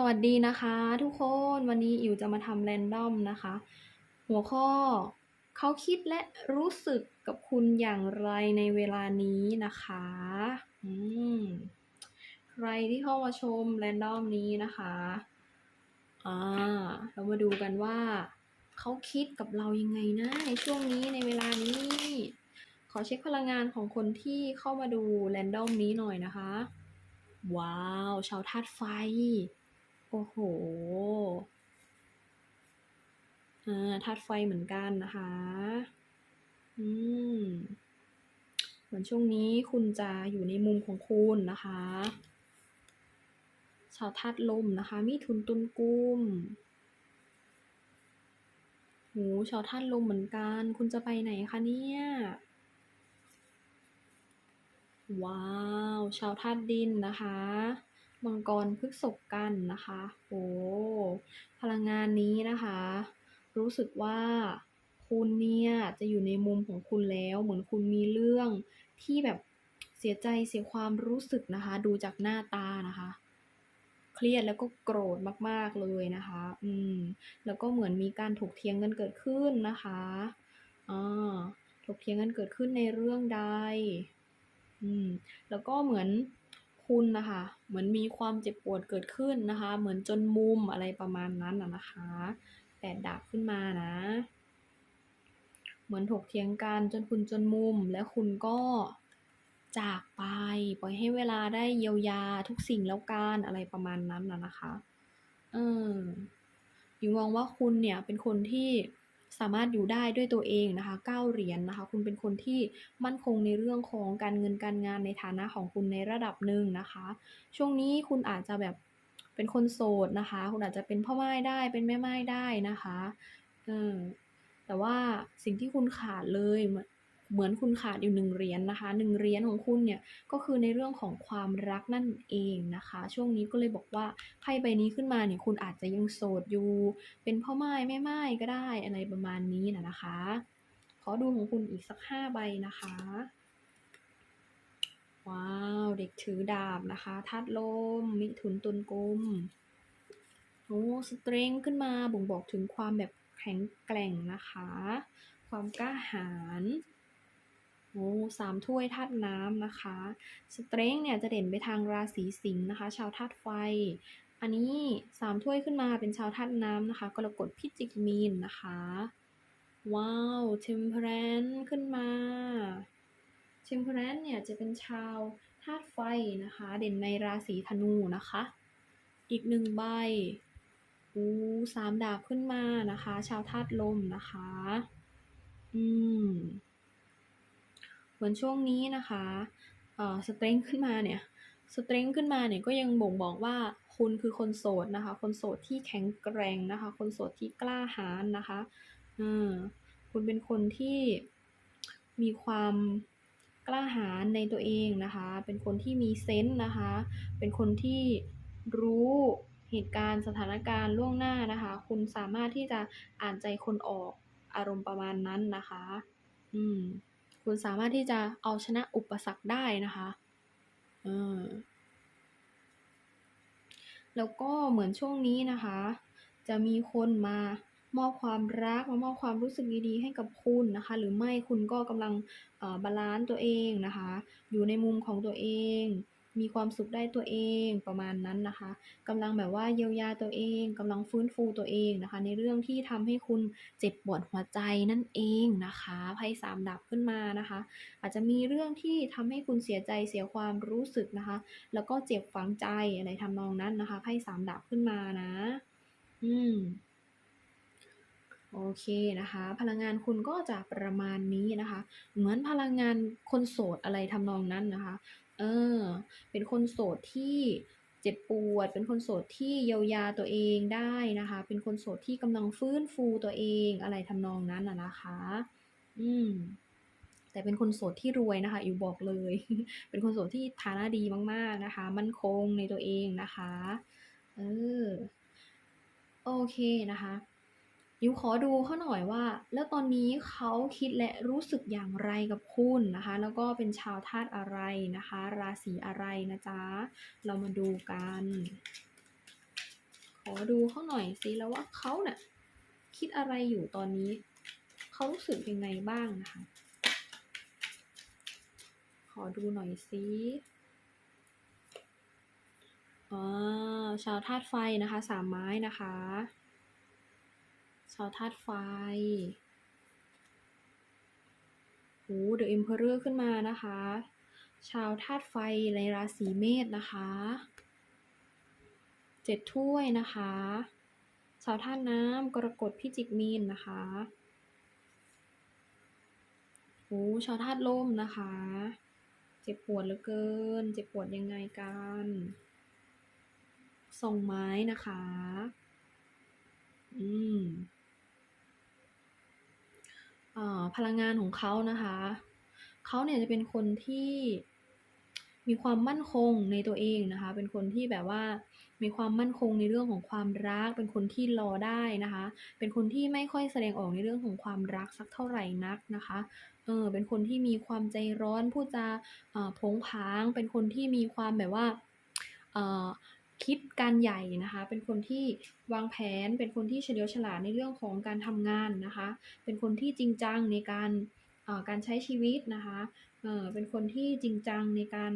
สวัสดีนะคะทุกคนวันนี้อิวจะมาทำแรนดอมนะคะ หัวข้อเขาคิดและรู้สึกกับคุณอย่างไรในเวลานี้นะคะอืมใครที่เข้ามาชมแรนดอมนี้นะคะอ่าเรามาดูกันว่า เขาคิดกับเรายังไงนะในช่วงนี้ในเวลานี้ ขอเช็คพลังงานของคนที่เข้ามาดูแรนดอมนี้หน่อยนะคะ ว้าว ชาวธาตุไฟ โอ้โหอ่าธาตุไฟเหมือนกันนะคะ อืมเหมือนช่วงนี้คุณจะอยู่ในมุมของคุณนะคะ ชาวธาตุลมนะคะ มีทุนตุนกุมโหชาวธาตุลมเหมือนกัน คุณจะไปไหนคะเนี่ย ว้าว ชาวธาตุดินนะคะ มังกรพฤษภกันนะคะโอ้พลังงานนี้นะคะ รู้สึกว่าคุณเนี่ยจะอยู่ในมุมของคุณแล้ว เหมือนคุณมีเรื่องที่แบบเสียใจเสียความรู้สึกนะคะ ดูจากหน้าตานะคะ เครียดแล้วก็โกรธมากๆเลยนะคะ อืม แล้วก็เหมือนมีการถกเถียงกันเกิดขึ้นนะคะอ่าถกเถียงกันเกิดขึ้นในเรื่องใด อืม แล้วก็เหมือน คุณนะคะ เหมือนมีความเจ็บปวดเกิดขึ้นนะคะ เหมือนจนมุมอะไรประมาณนั้นนะคะแปดดาบขึ้นมานะ เหมือนถกเถียงกันจนคุณจนมุม แล้วคุณก็จากไป ปล่อยให้เวลาได้เยียวยาทุกสิ่งแล้วกันอะไรประมาณนั้นนะนะคะ เอออยู่มองว่าคุณเนี่ยเป็นคนที่ สามารถอยู่ได้ด้วยตัวเองนะคะเก้าเหรียญนนะคะ คุณเป็นคนที่มั่นคงในเรื่องของการเงินการงานในฐานะของคุณในระดับหนึ่งนะคะ ช่วงนี้คุณอาจจะแบบเป็นคนโสดนะคะ คุณอาจจะเป็นพ่อไม้ได้เป็นแม่ไม้ได้นะคะเออแต่ว่าสิ่งที่คุณขาดเลย เหมือนคุณขาดอยู่หนึ่งเหรียญนะคะหนึ่งเหรียญของคุณเนี่ยก็คือในเรื่องของความรักนั่นเองนะคะ ช่วงนี้ก็เลยบอกว่าไพ่ใบนี้ขึ้นมาเนี่ยคุณอาจจะยังโสดอยู่ เป็นพ่อไม้แม่ไม้ก็ได้อะไรประมาณนี้นะนะคะ ขอดูของคุณอีกสักห้าใบนะคะ ว้าว เด็กถือดาบนะคะธาตุลม มิถุนตุลกุมโอ้สเตรงขึ้นมาบ่งบอกถึงความแบบแข็งแกร่งนะคะ ความกล้าหาญ โอ้สามถ้วยธาตุน้ำนะคะสเตรงเนี่ยจะเด่นไปทางราศีสิงห์นะคะ ชาวธาตุไฟ อันนี้สามถ้วยขึ้นมาเป็นชาวธาตุน้ำนะคะกรกฎพิจิกมีนนะคะ ว้าวเทมเพรนขึ้นมาเทมเพรนเนี่ยจะเป็นชาวธาตุไฟนะคะ เด่นในราศีธนูนะคะ อีกหนึ่งใบอู้สามดาบขึ้นมานะคะ ชาวธาตุลมนะคะ อืม เหมือนช่วงนี้นะคะเอ่อสเตรงขึ้นมาเนี่ยสเตรงขึ้นมาเนี่ยก็ยังบ่งบอกว่าคุณคือคนโสดนะคะ คนโสดที่แข็งแกร่งนะคะ คนโสดที่กล้าหาญนะคะอืมคุณเป็นคนที่มีความกล้าหาญในตัวเองนะคะ เป็นคนที่มีเซนส์นะคะ เป็นคนที่รู้เหตุการณ์สถานการณ์ล่วงหน้านะคะ คุณสามารถที่จะอ่านใจคนออกอารมณ์ประมาณนั้นนะคะ อืม คุณสามารถที่จะเอาชนะอุปสรรคได้นะคะแล้วก็เหมือนช่วงนี้นะคะ จะมีคนมามอบความรักมามอบความรู้สึกดีๆ ให้กับคุณนะคะ หรือไม่คุณก็กำลังบาลานซ์ตัวเองนะคะ อยู่ในมุมของตัวเอง มีความสุขได้ตัวเองประมาณนั้นนะคะกำลังแบบว่าเยียวยาตัวเองกำลังฟื้นฟูตัวเองนะคะ ในเรื่องที่ทำให้คุณเจ็บปวดหัวใจนั่นเองนะคะไพ่สามดับขึ้นมานะคะ อาจจะมีเรื่องที่ทำให้คุณเสียใจเสียความรู้สึกนะคะ แล้วก็เจ็บฝังใจอะไรทำนองนั้นนะคะไพ่สามดับขึ้นมานะ อืมโอเคนะคะ พลังงานคุณก็จะประมาณนี้นะคะ เหมือนพลังงานคนโสดอะไรทำนองนั้นนะคะ เออ เป็นคนโสดที่เจ็บปวด เป็นคนโสดที่เยียวยาตัวเองได้นะคะ เป็นคนโสดที่กำลังฟื้นฟูตัวเองอะไรทำนองนั้นนะนะคะ อืม แต่เป็นคนโสดที่รวยนะคะอิวบอกเลย เป็นคนโสดที่ฐานะดีมาก ๆ นะคะ มั่นคงในตัวเองนะคะ เออ โอเคนะคะ ยิวขอดูเขาหน่อยว่า แล้วตอนนี้เขาคิดและรู้สึกอย่างไรกับคุณนะคะ แล้วก็เป็นชาวธาตุอะไรนะคะ ราศีอะไรนะจ๊ะ เรามาดูกัน ขอดูเขาหน่อยสิแล้วว่าเขาเน่ะคิดอะไรอยู่ตอนนี้ เขารู้สึกยังไงบ้างนะคะ ขอดูหน่อยสิอ่าชาวธาตุไฟนะคะ สามไม้นะคะ ชาวธาตุไฟโอ้เดอะอ็มเพอเรอร์ขึ้นมานะคะ ชาวธาตุไฟในราศีเมษนะคะเจ็ดถ้วยนะคะ ชาวธาตุน้ำกรกฎพิจิกมีนนะคะโอ้ชาวธาตุลมนะคะ เจ็บปวดเหลือเกิน เจ็บปวดยังไงกันส่งไม้นะคะ อืม อ่าพลังงานของเขานะคะเขาเนี่ยจะเป็นคนที่มีความมั่นคงในตัวเองนะคะ เป็นคนที่แบบว่ามีความมั่นคงในเรื่องของความรัก เป็นคนที่รอได้นะคะ เป็นคนที่ไม่ค่อยแสดงออกในเรื่องของความรักสักเท่าไหร่นักนะคะ เออ เป็นคนที่มีความใจร้อน พูดจาผงผาง เป็นคนที่มีความแบบว่า คิดการใหญ่นะคะ เป็นคนที่วางแผน เป็นคนที่เฉลียวฉลาดในเรื่องของการทำงานนะคะ เป็นคนที่จริงจังในการการใช้ชีวิตนะคะเออเป็นคนที่จริงจังในการ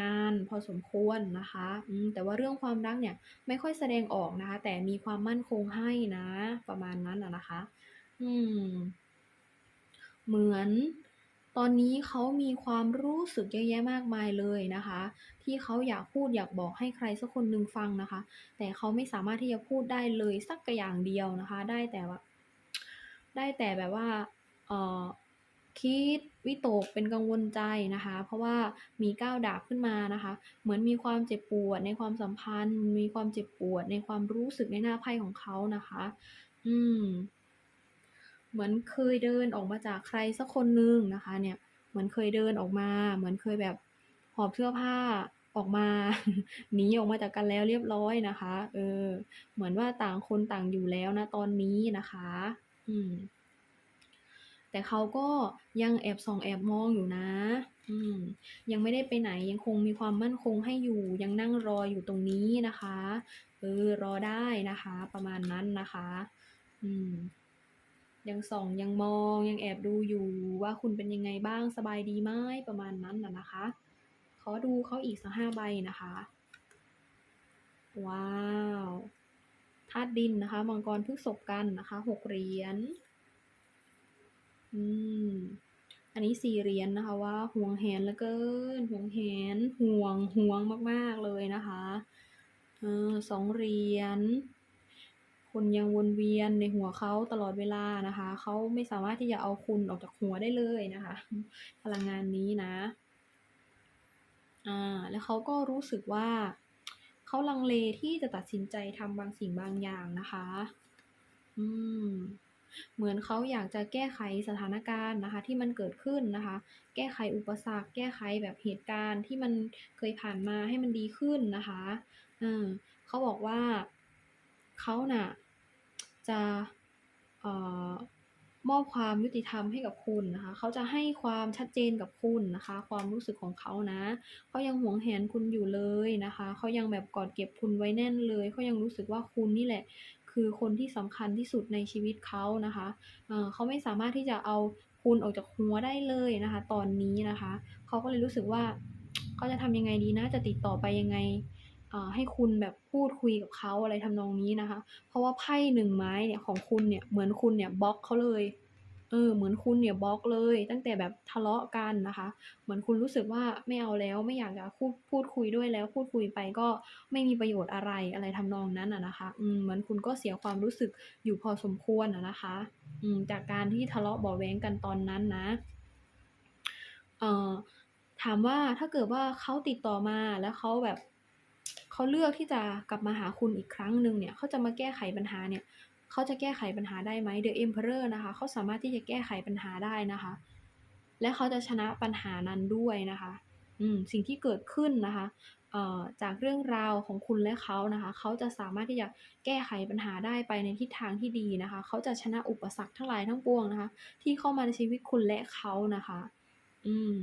งานพอสมควรนะคะแต่ว่าเรื่องความรักเนี่ยไม่ค่อยแสดงออกนะคะ แต่มีความมั่นคงให้นะ ประมาณนั้นนะคะ อืม เหมือน ตอนนี้เขามีความรู้สึกเยอะแยะมากมายเลยนะคะ ที่เขาอยากพูดอยากบอกให้ใครสักคนหนึ่งฟังนะคะ แต่เขาไม่สามารถที่จะพูดได้เลยสักอย่างเดียวนะคะ ได้แต่ว่า ได้แต่แบบว่าเอ่อคิดวิตกเป็นกังวลใจนะคะ เพราะว่ามีก้าวดาบขึ้นมานะคะ เหมือนมีความเจ็บปวดในความสัมพันธ์ มีความเจ็บปวดในความรู้สึกในหน้าไพ่ของเขานะคะ อืม เหมือนเคยเดินออกมาจากใครสักคนหนึ่งนะคะ เนี่ยเหมือนเคยเดินออกมา เหมือนเคยแบบหอบเสื้อผ้าออกมาหนีออกมาจากกันแล้วเรียบร้อยนะคะ เออ เหมือนว่าต่างคนต่างอยู่แล้วนะตอนนี้นะคะ อืม แต่เขาก็ยังแอบส่องแอบมองอยู่นะ อืม ยังไม่ได้ไปไหนยังคงมีความมั่นคงให้อยู่ ยังนั่งรออยู่ตรงนี้นะคะ เออ รอได้นะคะ ประมาณนั้นนะคะ อืม ยังส่องยังมองยังแอบดูอยู่ว่าคุณเป็นยังไงบ้างสบายดีไหมประมาณนั้นน่ะนะคะ ขอดูเขาอีกสักห้าใบนะคะ ว้าวธาตุดินนะคะ มังกรพฤษภกันนะคะหกเหรียญอืมอันนี้สี่เหรียญนะคะว่าห่วงแหนเหลือเกินห่วงแหนห่วงห่วงมาก ๆ เลยนะคะเออสองเหรียญ คุณยังวนเวียนในหัวเขาตลอดเวลานะคะ เขาไม่สามารถที่จะเอาคุณออกจากหัวได้เลยนะคะ พลังงานนี้นะ อ่า แล้วเขาก็รู้สึกว่าเขาลังเลที่จะตัดสินใจทำบางสิ่งบางอย่างนะคะ อืม เหมือนเขาอยากจะแก้ไขสถานการณ์นะคะ ที่มันเกิดขึ้นนะคะ แก้ไขอุปสรรค แก้ไขแบบเหตุการณ์ที่มันเคยผ่านมาให้มันดีขึ้นนะคะเออเขาบอกว่าเขาน่ะ จะออมอบความยุติธรรมให้กับคุณนะคะ เขาจะให้ความชัดเจนกับคุณนะคะ ความรู้สึกของเขานะ เขายังหวงแหนคุณอยู่เลยนะคะ เขายังแบบกอดเก็บคุณไว้แน่นเลย เขายังรู้สึกว่าคุณนี่แหละ คือคนที่สำคัญที่สุดในชีวิตเขานะคะเเขาไม่สามารถที่จะเอาคุณออกจากหัวได้เลยนะคะ ตอนนี้นะคะ เขาก็เลยรู้สึกว่าเขาจะทำยังไงดีนะ จะติดต่อไปยังไง ให้คุณแบบพูดคุยกับเขาอะไรทำนองนี้นะคะ เพราะว่าไพ่หนึ่งไม้เนี่ยของคุณเนี่ยเหมือนคุณเนี่ยบล็อกเขาเลยเออเหมือนคุณเนี่ยบล็อกเลย ตั้งแต่แบบทะเลาะกันนะคะ เหมือนคุณรู้สึกว่าไม่เอาแล้วไม่อยากจะพูดพูดคุยด้วยแล้ว พูดคุยไปก็ไม่มีประโยชน์อะไรอะไรทำนองนั้นอะนะคะ อืมเหมือนคุณก็เสียความรู้สึกอยู่พอสมควรอะนะคะ อืมจากการที่ทะเลาะเบาะแว้งกันตอนนั้นนะ เอ่อถามว่าถ้าเกิดว่าเขาติดต่อมาแล้วเขาแบบ เขาเลือกที่จะกลับมาหาคุณอีกครั้งหนึ่งเนี่ยเขาจะมาแก้ไขปัญหาเนี่ยเขาจะแก้ไขปัญหาได้ไหม The Emperor นะคะเขาสามารถที่จะแก้ไขปัญหาได้นะคะ และเขาจะชนะปัญหานั้นด้วยนะคะอืมสิ่งที่เกิดขึ้นนะคะเอ่อจากเรื่องราวของคุณและเขานะคะ เขาจะสามารถที่จะแก้ไขปัญหาได้ไปในทิศทางที่ดีนะคะ เขาจะชนะอุปสรรคทั้งหลายทั้งปวงนะคะ ที่เข้ามาในชีวิตคุณและเขานะคะ อืม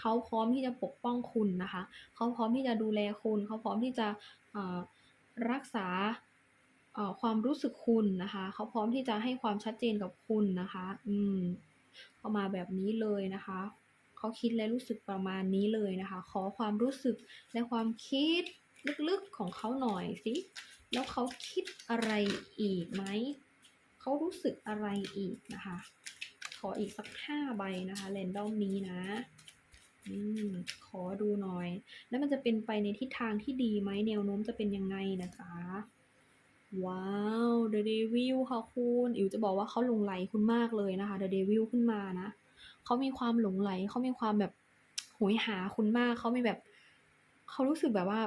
เขาพร้อมที่จะปกป้องคุณนะคะ เขาพร้อมที่จะดูแลคุณ เขาพร้อมที่จะรักษาความรู้สึกคุณนะคะ เขาพร้อมที่จะให้ความชัดเจนกับคุณนะคะ อืมเข้ามาแบบนี้เลยนะคะ เขาคิดและรู้สึกประมาณนี้เลยนะคะ ขอความรู้สึกและความคิดลึกๆของเขาหน่อยสิ แล้วเขาคิดอะไรอีกไหม เขารู้สึกอะไรอีกนะคะ ขออีกสักห้าใบนะคะเรนดอมนี้นะ อืมขอดูหน่อย แล้วมันจะเป็นไปในทิศทางที่ดีไหมแนวโน้มจะเป็นยังไงนะจ๊ะว้าว The Devil ค่ะคุณอิ๋วจะบอกว่าเขาหลงไหลคุณมากเลยนะคะ The Devil ขึ้นมานะเขามีความหลงไหลเขามีความแบบโหยหาคุณมากเขามีแบบเขารู้สึกแบบว่า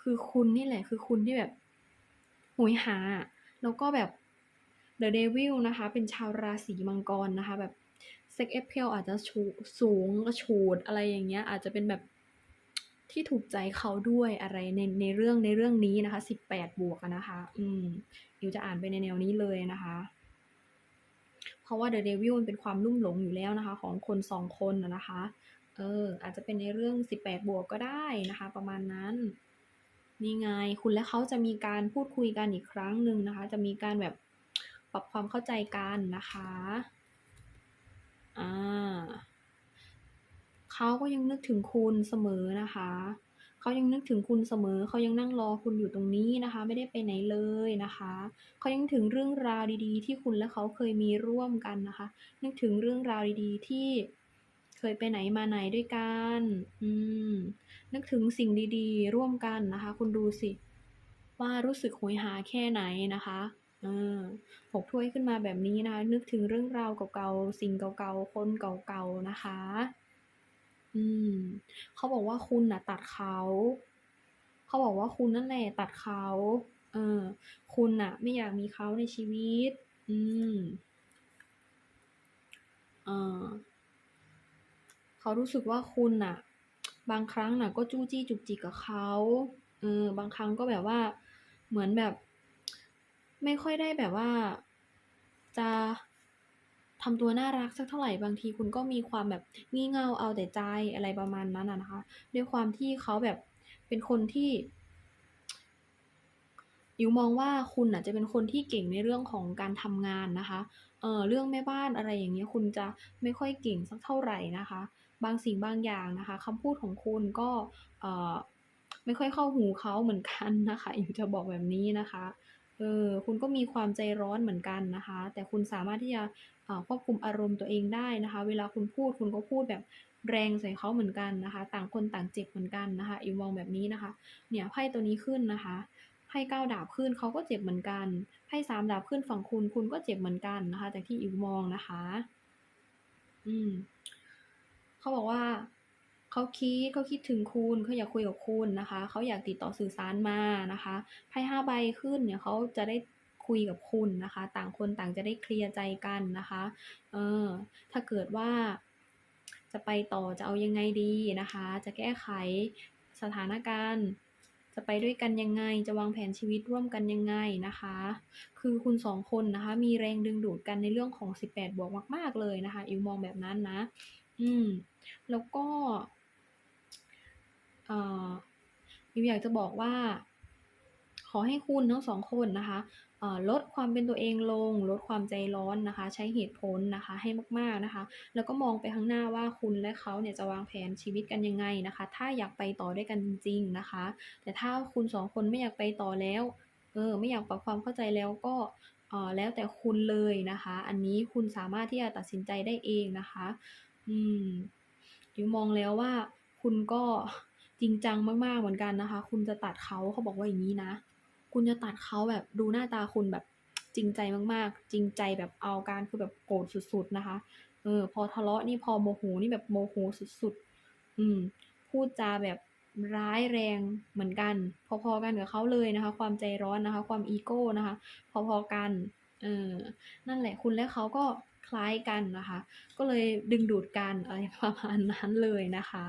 คือคุณนี่แหละ คือคุณที่แบบโหยหา แล้วก็แบบ The Devil นะคะ เป็นชาวราศีมังกรนะคะ แบบ Sex Appeal อาจจะชูสูงกระฉูดอะไรอย่างเงี้ย อาจจะเป็นแบบที่ถูกใจเขาด้วยอะไรในในเรื่องในเรื่องนี้นะคะ18บแปดบวกนะคะ อืมอิวจะอ่านไปในแนวนี้เลยนะคะ เพราะว่า The Devil มันเป็นความลุ่มหลงอยู่แล้วนะคะ ของคนสองคนนะคะ เออ อาจจะเป็นในเรื่อง18บวกก็ได้นะคะ ประมาณนั้นนี่ไง คุณและเขาจะมีการพูดคุยกันอีกครั้งหนึ่งนะคะ จะมีการแบบปรับความเข้าใจกันนะคะ อ่าเขาก็ยังนึกถึงคุณเสมอนะคะเขายังนึกถึงคุณเสมอ เขายังนั่งรอคุณอยู่ตรงนี้นะคะ ไม่ได้ไปไหนเลยนะคะ เขายังถึงเรื่องราวดีๆ ที่คุณและเขาเคยมีร่วมกันนะคะ นึกถึงเรื่องราวดีๆ ที่เคยไปไหนมาไหนด้วยกัน อืม นึกถึงสิ่งดีๆ ร่วมกันนะคะ คุณดูสิ ว่ารู้สึกโหยหาแค่ไหนนะคะ หกถ้วยขึ้นมาแบบนี้นะคะ นึกถึงเรื่องราวเก่าๆ สิ่งเก่าๆ คนเก่าๆ นะคะ อืม เขาบอกว่าคุณน่ะ ตัดเขา เขาบอกว่าคุณนั่นแหละตัดเขา เออ คุณน่ะ ไม่อยากมีเขาในชีวิต อืมเออเขารู้สึกว่าคุณน่ะ บางครั้งน่ะ ก็จู้จี้จุกจิกกับเขา เออ บางครั้งก็แบบว่า เหมือนแบบ ไม่ค่อยได้แบบว่า จะทำตัวน่ารักสักเท่าไหร่บางทีคุณก็มีความแบบงี่เง่าเอาแต่ใจอะไรประมาณนั้นนะคะ ด้วยความที่เขาแบบเป็นคนที่อิ๋วมองว่าคุณน่ะจะเป็นคนที่เก่งในเรื่องของการทำงานนะคะ เออเรื่องแม่บ้านอะไรอย่างเงี้ยคุณจะไม่ค่อยเก่งสักเท่าไหร่นะคะ บางสิ่งบางอย่างนะคะคำพูดของคุณก็เออไม่ค่อยเข้าหูเขาเหมือนกันนะคะอิ๋วจะบอกแบบนี้นะคะ เออคุณก็มีความใจร้อนเหมือนกันนะคะ แต่คุณสามารถที่จะควบคุมอารมณ์ตัวเองได้นะคะ เวลาคุณพูดคุณก็พูดแบบแรงใส่เขาเหมือนกันนะคะ ต่างคนต่างเจ็บเหมือนกันนะคะอิ๋วมองแบบนี้นะคะ เนี่ยไพ่ตัวนี้ขึ้นนะคะไพ่เก้าดาบขึ้นเขาก็เจ็บเหมือนกันไพ่สามดาบขึ้นฝั่งคุณคุณก็เจ็บเหมือนกันนะคะจากที่อิวมองนะคะ อืมเขาบอกว่า เขาคิดเขาคิดถึงคุณเขาอยากคุยกับคุณนะคะ เขาอยากติดต่อสื่อสารมานะคะไพ่ห้าใบขึ้นเนี่ยเขาจะได้คุยกับคุณนะคะ ต่างคนต่างจะได้เคลียร์ใจกันนะคะ เออ ถ้าเกิดว่า จะไปต่อจะเอายังไงดีนะคะ จะแก้ไขสถานการณ์จะไปด้วยกันยังไง จะวางแผนชีวิตร่วมกันยังไงนะคะ คือคุณสองคนนะคะ มีแรงดึงดูดกันในเรื่องของ 18 บวกมาก ๆ เลยนะคะ อิวมองแบบนั้นนะ อืม แล้วก็ อ่ออิ๋วอยากจะบอกว่า ขอให้คุณทั้งสองคนนะคะลดความเป็นตัวเองลง ลดความใจร้อนนะคะ ใช้เหตุผลนะคะให้มากๆนะคะ แล้วก็มองไปข้างหน้าว่าคุณและเขาเนี่ยจะวางแผนชีวิตกันยังไงนะคะ ถ้าอยากไปต่อด้วยกันจริง ๆนะคะ แต่ถ้าคุณสองคนไม่อยากไปต่อแล้วเออไม่อยากปรับความเข้าใจแล้วก็เออแล้วแต่คุณเลยนะคะ อันนี้คุณสามารถที่จะตัดสินใจได้เองนะคะ อืมอิ๋วมองแล้วว่าคุณก็ จริงจังมากๆเหมือนกันนะคะ คุณจะตัดเขาเขาบอกว่าอย่างงี้นะ คุณจะตัดเขาแบบดูหน้าตาคุณแบบจริงใจมากๆ จริงใจแบบเอาการคือแบบโกรธสุดๆนะคะ เออ พอทะเลาะนี่พอโมโหนี่แบบโมโหสุดๆ อืม พูดจาแบบร้ายแรงเหมือนกัน พอๆกันกับเขาเลยนะคะ ความใจร้อนนะคะ ความอีโก้นะคะ พอๆกัน เออ นั่นแหละคุณและเขาก็คล้ายกันนะคะ ก็เลยดึงดูดกันอะไรประมาณนั้นเลยนะคะ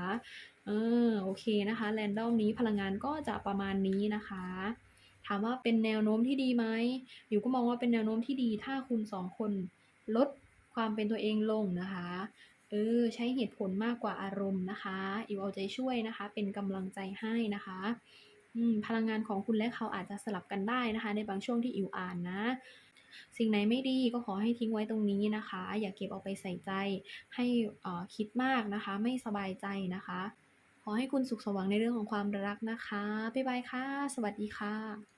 เออโอเคนะคะแรนดอมนี้พลังงานก็จะประมาณนี้นะคะ ถามว่าเป็นแนวโน้มที่ดีไหมอยู่ก็มองว่าเป็นแนวโน้มที่ดี ถ้าคุณสองคนลดความเป็นตัวเองลงนะคะเออใช้เหตุผลมากกว่าอารมณ์นะคะอิวเอาใจช่วยนะคะ เป็นกำลังใจให้นะคะพลังงานของคุณและเขาอาจจะสลับกันได้นะคะ ในบางช่วงที่อิวอ่านนะสิ่งไหนไม่ดีก็ขอให้ทิ้งไว้ตรงนี้นะคะ อย่าเก็บเอาไปใส่ใจ ให้คิดมากนะคะ ไม่สบายใจนะคะ ขอให้คุณสุขสว่างในเรื่องของความรักนะคะ บ๊ายบายค่ะ สวัสดีค่ะ